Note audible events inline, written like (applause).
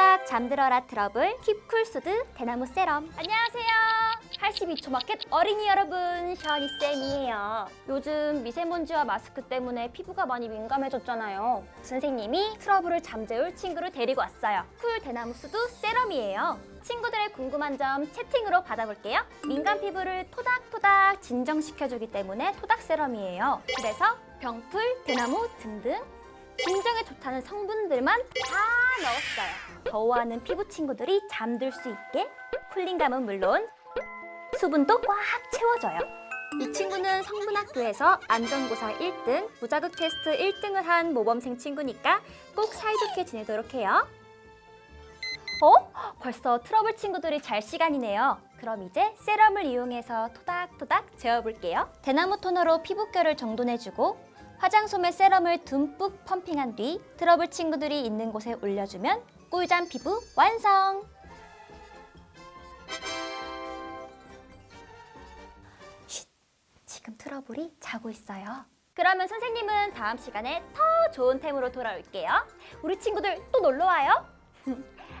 토닥토닥 잠들어라 트러블 킵쿨수드 대나무 세럼. 안녕하세요. 82초 마켓 어린이 여러분 셔니쌤이에요. 요즘 미세먼지와 마스크 때문에 피부가 많이 민감해졌잖아요. 선생님이 트러블을 잠재울 친구를 데리고 왔어요. 쿨 대나무 수드 세럼이에요. 친구들의 궁금한 점 채팅으로 받아볼게요. 민감 피부를 토닥토닥 진정시켜주기 때문에 토닥 세럼이에요. 그래서 병풀, 대나무 등등 진정에 좋다는 성분들만 다 넣었어요. 더워하는 피부 친구들이 잠들 수 있게 쿨링감은 물론 수분도 꽉 채워줘요. 이 친구는 성분학교에서 안전고사 1등, 무자극 테스트 1등을 한 모범생 친구니까 꼭 사이좋게 지내도록 해요. 어? 벌써 트러블 친구들이 잘 시간이네요. 그럼 이제 세럼을 이용해서 토닥토닥 재워볼게요. 대나무 토너로 피부결을 정돈해주고 화장솜에 세럼을 듬뿍 펌핑한 뒤 트러블 친구들이 있는 곳에 올려주면 꿀잠 피부 완성! 쉿! 지금 트러블이 자고 있어요. 그러면 선생님은 다음 시간에 더 좋은 템으로 돌아올게요. 우리 친구들 또 놀러 와요. 안녕! (laughs)